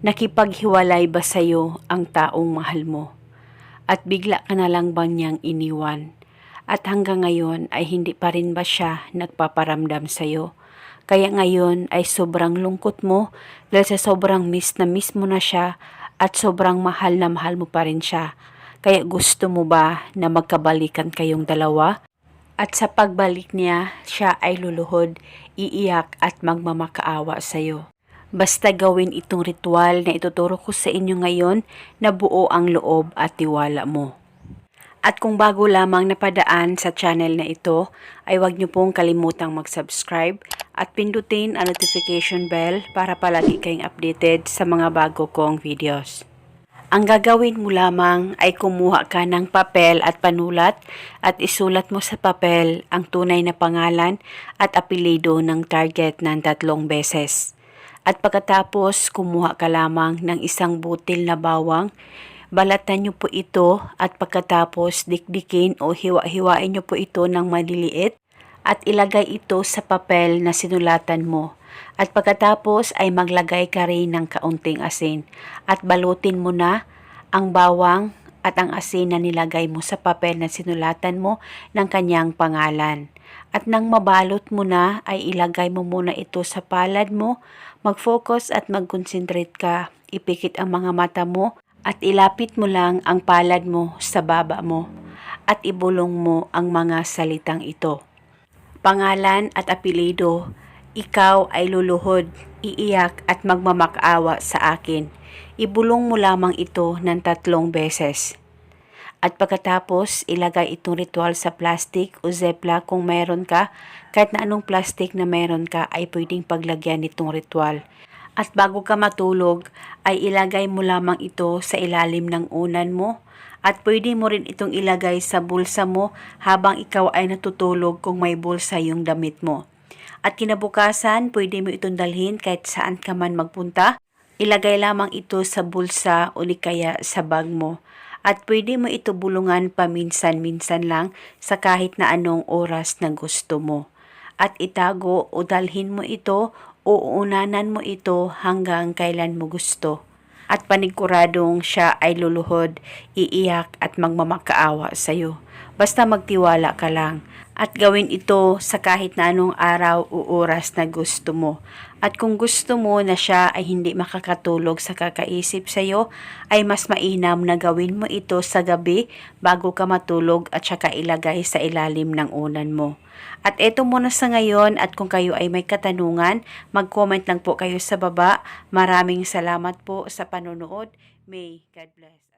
Nakipaghiwalay ba sa'yo ang taong mahal mo? At bigla ka na lang bang niyang iniwan? At hanggang ngayon ay hindi pa rin ba siya nagpaparamdam sa'yo? Kaya ngayon ay sobrang lungkot mo dahil sa sobrang miss na miss mo na siya at sobrang mahal na mahal mo pa rin siya. Kaya gusto mo ba na magkabalikan kayong dalawa? At sa pagbalik niya, siya ay luluhod, iiyak at magmamakaawa sa'yo. Basta gawin itong ritual na ituturo ko sa inyo ngayon na buo ang loob at tiwala mo. At kung bago lamang napadaan sa channel na ito, ay huwag niyo pong kalimutang mag-subscribe at pindutin ang notification bell para palagi kayong updated sa mga bago kong videos. Ang gagawin mo lamang ay kumuha ka ng papel at panulat at isulat mo sa papel ang tunay na pangalan at apelido ng target ng tatlong beses. At pagkatapos kumuha ka lamang ng isang butil na bawang, balatan niyo po ito at pagkatapos dikdikin o hiwa-hiwain niyo po ito ng maliliit at ilagay ito sa papel na sinulatan mo. At pagkatapos ay maglagay ka rin ng kaunting asin at balutin mo na ang bawang at ang asin na nilagay mo sa papel na sinulatan mo ng kanyang pangalan. At nang mabalot mo na ay ilagay mo muna ito sa palad mo, mag-focus at mag-concentrate ka. Ipikit ang mga mata mo at ilapit mo lang ang palad mo sa baba mo at ibulong mo ang mga salitang ito pangalan at apelido, ikaw ay luluhod, iiyak at magmamakaawa sa akin. Ibulong mo lamang ito ng tatlong beses. At pagkatapos, ilagay itong ritual sa plastic o zepla kung meron ka. Kahit na anong plastic na meron ka ay pwedeng paglagyan nitong ritual. At bago ka matulog, ay ilagay mo lamang ito sa ilalim ng unan mo at pwede mo rin itong ilagay sa bulsa mo habang ikaw ay natutulog kung may bulsa yung damit mo. At kinabukasan, pwede mo itong dalhin kahit saan ka man magpunta. Ilagay lamang ito sa bulsa o kaya sa bag mo. At pwede mo ito bulungan paminsan-minsan lang sa kahit na anong oras na gusto mo. At itago o dalhin mo ito o uunanan mo ito hanggang kailan mo gusto at paniguradong siya ay luluhod, iiyak at magmamakaawa sa iyo. Basta magtiwala ka lang at gawin ito sa kahit na anong araw o oras na gusto mo. At kung gusto mo na siya ay hindi makakatulog sa kakaisip sa iyo, ay mas mainam na gawin mo ito sa gabi bago ka matulog at saka ilagay sa ilalim ng unan mo. At eto muna sa ngayon at kung kayo ay may katanungan, mag-comment lang po kayo sa baba. Maraming salamat po sa panonood. May God bless.